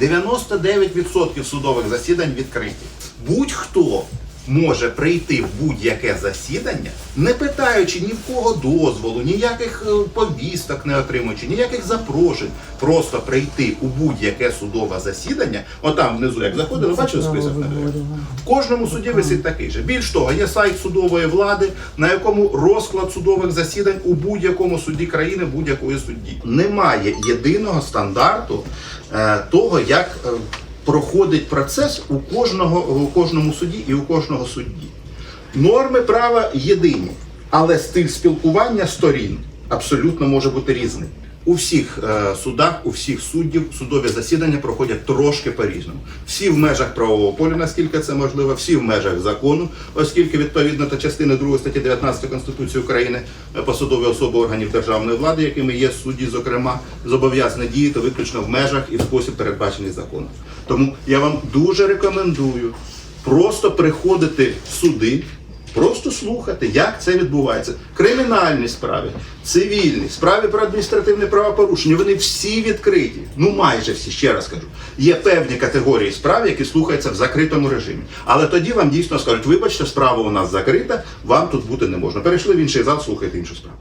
99% судових засідань відкриті. Будь-хто може прийти в будь-яке засідання, не питаючи ні в кого дозволу, ніяких е, повісток не отримуючи, ніяких запрошень, просто прийти у будь-яке судове засідання. Отам внизу, як заходили, бачили список на? В кожному суді висить такий же. Більш того, є сайт судової влади, на якому розклад судових засідань у будь-якому суді країни, будь-якої судді. Немає єдиного стандарту е, того, як е, проходить процес у кожного у кожному суді і у кожного судді. Норми права єдині, але стиль спілкування сторін абсолютно може бути різним. У всіх е, судах, у всіх суддів судові засідання проходять трошки по-різному. Всі в межах правового поля, наскільки це можливо, всі в межах закону, оскільки відповідно до частини 2 статті 19 Конституції України е, посадові особи органів державної влади, якими є судді, зокрема, зобов'язані діяти виключно в межах і в спосіб передбачений законом. Тому я вам дуже рекомендую просто приходити в суди. Просто слухати, як це відбувається. Кримінальні справи, цивільні, справи про адміністративне правопорушення, вони всі відкриті. Ну майже всі, ще раз кажу. Є певні категорії справ, які слухаються в закритому режимі. Але тоді вам дійсно скажуть, вибачте, справа у нас закрита, вам тут бути не можна. Перейшли в інший зал, слухайте іншу справу.